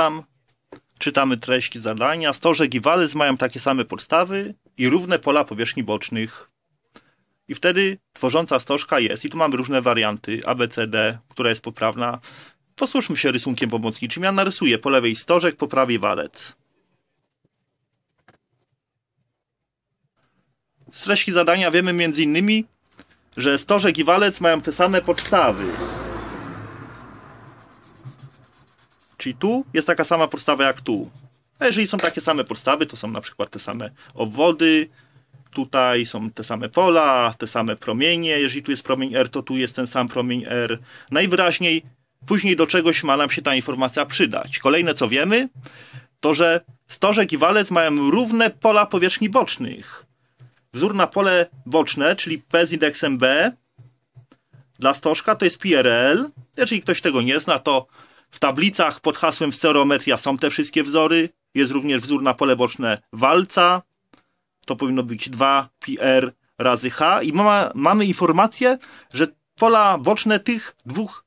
Tam czytamy treść zadania. Stożek i walec mają takie same podstawy i równe pola powierzchni bocznych. I wtedy tworząca stożka jest. I tu mamy różne warianty A, B, C, D, która jest poprawna. Posłuszmy się rysunkiem pomocniczym. Ja narysuję po lewej stożek, po prawej walec. Z treści zadania wiemy innymi, że stożek i walec mają te same podstawy. Czyli tu jest taka sama podstawa jak tu. A jeżeli są takie same podstawy, to są na przykład te same obwody, tutaj są te same pola, te same promienie. Jeżeli tu jest promień R, to tu jest ten sam promień R. Najwyraźniej później do czegoś ma nam się ta informacja przydać. Kolejne co wiemy, to że stożek i walec mają równe pola powierzchni bocznych. Wzór na pole boczne, czyli P z indeksem B dla stożka to jest PRL. Jeżeli ktoś tego nie zna, to w tablicach pod hasłem stereometria są te wszystkie wzory. Jest również wzór na pole boczne walca. To powinno być 2πr razy h. I ma, mamy informację, że pola boczne tych dwóch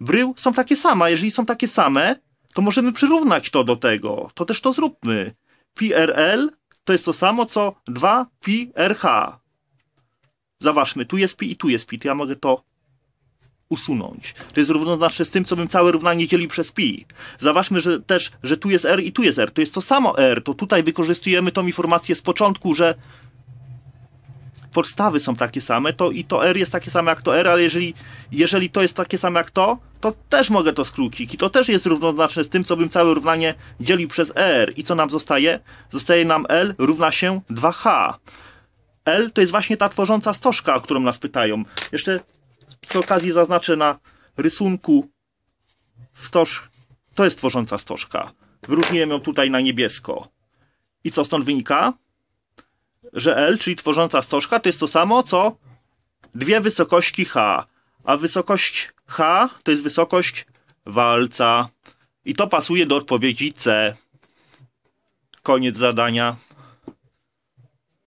brył są takie same. Jeżeli są takie same, to możemy przyrównać to do tego. To też to zróbmy. PRL to jest to samo co 2πrh. Zauważmy, tu jest pi i tu jest pi. To ja mogę to usunąć. To jest równoznaczne z tym, co bym całe równanie dzielił przez pi. Zauważmy że też, że tu jest r i tu jest r. To jest to samo r. To tutaj wykorzystujemy tą informację z początku, że podstawy są takie same, to i to r jest takie same jak to r, ale jeżeli, jeżeli to jest takie same jak to, to też mogę to skrócić. I to też jest równoznaczne z tym, co bym całe równanie dzielił przez r. I co nam zostaje? Zostaje nam l równa się 2h. L to jest właśnie ta tworząca stożka, o którą nas pytają. Jeszcze przy okazji zaznaczę na rysunku stoż. To jest tworząca stożka. Wyróżniłem ją tutaj na niebiesko. I co stąd wynika? Że L, czyli tworząca stożka, to jest to samo, co dwie wysokości H. A wysokość H to jest wysokość walca. I to pasuje do odpowiedzi C. Koniec zadania.